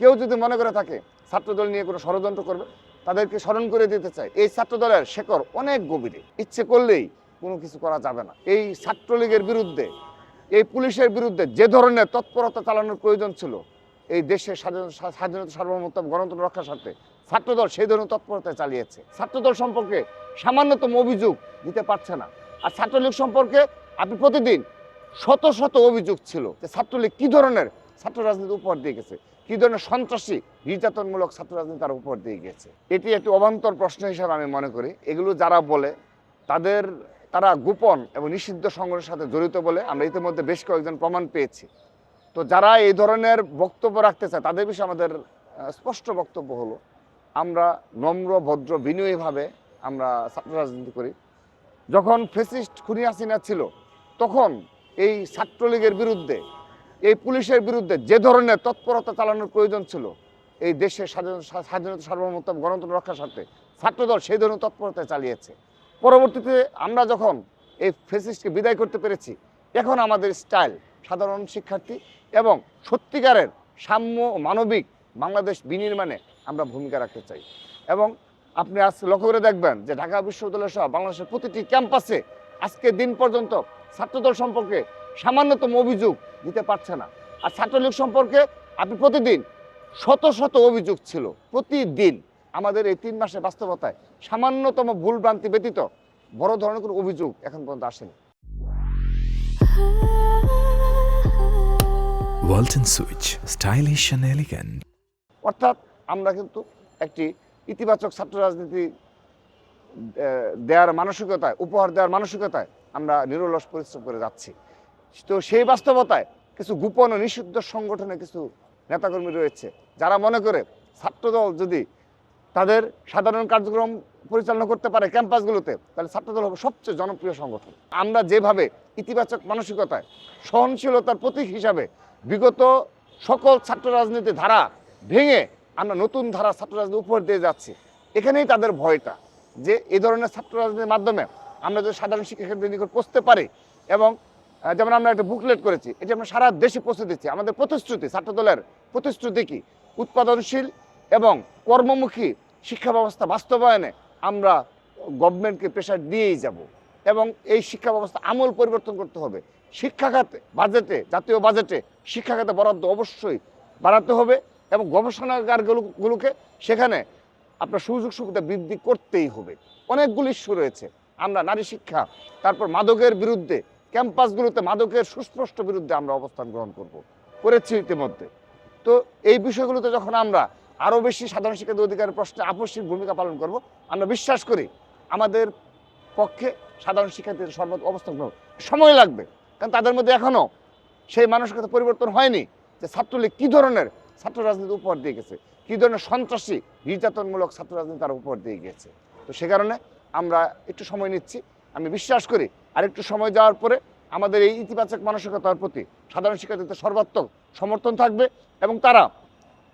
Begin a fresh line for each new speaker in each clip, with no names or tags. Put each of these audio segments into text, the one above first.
কেউ যদি মনে করে থাকে ছাত্রদল নিয়ে কোনো ষড়যন্ত্র করবে, তাদেরকে স্মরণ করে দিতে চাই এই ছাত্রদলের শেকড় অনেক গভীরে। ইচ্ছে করলেই কোনো কিছু করা যাবে না। এই ছাত্রলীগের বিরুদ্ধে, এই পুলিশের বিরুদ্ধে যে ধরনের তৎপরতা চালানোর প্রয়োজন ছিল, এই দেশের স্বাধীন- স্বাধীনতা সার্বভৌমত্ব গণতন্ত্র রক্ষার স্বার্থে ছাত্রদল সেই ধরনের তৎপরতা চালিয়েছে। ছাত্রদল সম্পর্কে সামান্যতম অভিযোগ দিতে পারছে না। আর ছাত্রলীগ সম্পর্কে আপনি প্রতিদিন শত শত অভিযোগ ছিল যে ছাত্রলীগ কি ধরনের ছাত্র রাজনীতি উপহার দিয়ে গেছে। কি ধরনের সন্ত্রাসী নির্যাতনমূলক ছাত্র রাজনীতি তার উপর দিয়ে গেছে? এটি একটি অবান্তর প্রশ্ন হিসাবে আমি মনে করি। এগুলো যারা বলে, তাদের, তারা গোপন এবং নিষিদ্ধ সংগঠনের সাথে জড়িত বলে আমরা ইতিমধ্যে বেশ কয়েকজন প্রমাণ পেয়েছি। তো যারা এই ধরনের বক্তব্য রাখতে চায়, তাদের বিষয়ে আমাদের স্পষ্ট বক্তব্য হলো, আমরা নম্র, ভদ্র, বিনয়ীভাবে আমরা ছাত্র রাজনীতি করি। যখন ফেসিস্ট খুনি হাসিনা ছিল, তখন এই ছাত্রলীগের বিরুদ্ধে এই পুলিশের বিরুদ্ধে যে ধরনের তৎপরতা চালানোর প্রয়োজন ছিল, এই দেশের স্বাধীন- স্বাধীনতা সার্বভৌমত্ব গণতন্ত্র রক্ষার স্বার্থে ছাত্রদল সেই ধরনের তৎপরতা চালিয়েছে। পরবর্তীতে আমরা যখন এই ফেসিস্টকে বিদায় করতে পেরেছি, এখন আমাদের স্টাইল সাধারণ শিক্ষার্থী এবং সত্যিকারের সাম্য মানবিক বাংলাদেশ বিনির্মাণে আমরা ভূমিকা রাখতে চাই। এবং আপনি আজ লক্ষ্য করে দেখবেন যে ঢাকা বিশ্ববিদ্যালয় সহ বাংলাদেশের প্রতিটি ক্যাম্পাসে আজকে দিন পর্যন্ত ছাত্রদল সম্পর্কে সামান্যতম অভিযোগ দিতে পারছে না। আর ছাত্রলীগ সম্পর্কে আপনি প্রতিদিন শত শত অভিযোগ ছিল প্রতিদিন। আমাদের এই তিন মাসের বাস্তবতায় সামান্যতম ভুল ভ্রান্তি ব্যতীত বড় ধরনের কোনো অভিযোগ এখন পর্যন্ত আসেনি. অর্থাৎ আমরা কিন্তু একটি ইতিবাচক ছাত্র রাজনীতি দেওয়ার মানসিকতায় উপহার দেওয়ার মানসিকতায় আমরা নিরলস পরিশ্রম করে যাচ্ছি। তো সেই বাস্তবতায় কিছু গোপন ও নিষিদ্ধ সংগঠনে কিছু নেতাকর্মী রয়েছে, যারা মনে করে ছাত্রদল যদি তাদের সাধারণ কার্যক্রম পরিচালনা করতে পারে ক্যাম্পাসগুলোতে, তাহলে ছাত্রদল হবে সবচেয়ে জনপ্রিয় সংগঠন। আমরা যেভাবে ইতিবাচক মানসিকতায় সহনশীলতার প্রতীক হিসাবে বিগত সকল ছাত্র রাজনীতি ধারা ভেঙে আমরা নতুন ধারা ছাত্র রাজনীতি উপহার দিয়ে যাচ্ছি, এখানেই তাদের ভয়টা যে এই ধরনের ছাত্র রাজনীতির মাধ্যমে আমরা যদি সাধারণ শিক্ষার্থীদের নিকট পৌঁছতে পারি এবং যেমন আমরা একটা বুকলেট করেছি এটি আমরা সারা দেশে পৌঁছে দিচ্ছি, আমাদের প্রতিশ্রুতি, ছাত্রদলের প্রতিশ্রুতি কি? উৎপাদনশীল এবং কর্মমুখী শিক্ষা ব্যবস্থা বাস্তবায়নে আমরা গভর্নমেন্টকে প্রেশার দিয়েই যাব এবং এই শিক্ষা ব্যবস্থা আমূল পরিবর্তন করতে হবে। শিক্ষা খাতে বাজেটে জাতীয় বাজেটে শিক্ষা খাতে বরাদ্দ অবশ্যই বাড়াতে হবে এবং গবেষণাগারগুলো- গুলোকে সেখানে আপনার সুযোগ সুবিধা বৃদ্ধি করতেই হবে। অনেকগুলি ইস্যু রয়েছে। আমরা নারী শিক্ষা, তারপর মাদকের বিরুদ্ধে ক্যাম্পাসগুলোতে মাদকের সুস্পষ্ট বিরুদ্ধে আমরা অবস্থান গ্রহণ করব। করেছি ইতিমধ্যে। তো এই বিষয়গুলোতে যখন আমরা আরও বেশি সাধারণ শিক্ষার্থী অধিকারের প্রশ্নে আপসিক ভূমিকা পালন করব, আমরা বিশ্বাস করি আমাদের পক্ষে সাধারণ শিক্ষার্থীদের সর্বত অবস্থান গ্রহণ সময় লাগবে। কারণ তাদের মধ্যে এখনও সেই মানসিকতা পরিবর্তন হয়নি যে ছাত্রলীগ কী ধরনের ছাত্র রাজনীতি উপহার দিয়ে গেছে, কী ধরনের সন্ত্রাসী নির্যাতনমূলক ছাত্র রাজনীতি তারা উপহার দিয়ে গেছে। তো সে কারণে আমরা একটু সময় নিচ্ছি। আমি বিশ্বাস করি আর একটু সময় যাওয়ার পরে আমাদের এই ইতিবাচক মানসিকতার প্রতি সাধারণ শিক্ষার্থীদের সর্বাত্মক সমর্থন থাকবে এবং তারা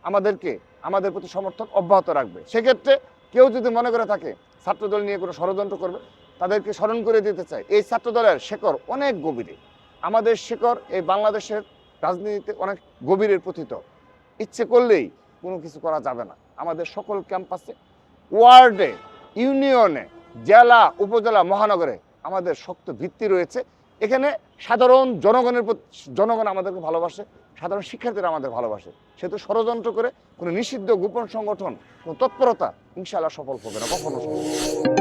আমাদেরকে, আমাদের প্রতি সমর্থন অব্যাহত রাখবে। সেক্ষেত্রে কেউ যদি মনে করে থাকে ছাত্রদল নিয়ে কোনো ষড়যন্ত্র করবে, তাদেরকে স্মরণ করে দিতে চাই। এই ছাত্রদলের শেকড় অনেক গভীরে। আমাদের শেকড় এই বাংলাদেশের রাজনীতিতে অনেক গভীরের প্রথিত ইচ্ছে করলেই কোনো কিছু করা যাবে না। আমাদের সকল ক্যাম্পাসে, ওয়ার্ডে, ইউনিয়নে, জেলা, উপজেলা, মহানগরে আমাদের শক্ত ভিত্তি রয়েছে এখানে সাধারণ জনগণের জনগণ আমাদেরকে ভালোবাসে, সাধারণ শিক্ষার্থীরা আমাদের ভালোবাসে সে তো ষড়যন্ত্র করে কোনো নিষিদ্ধ গোপন সংগঠন, কোনো তৎপরতা ইনশাআল্লাহ সফল হবে না, কখনো সফল।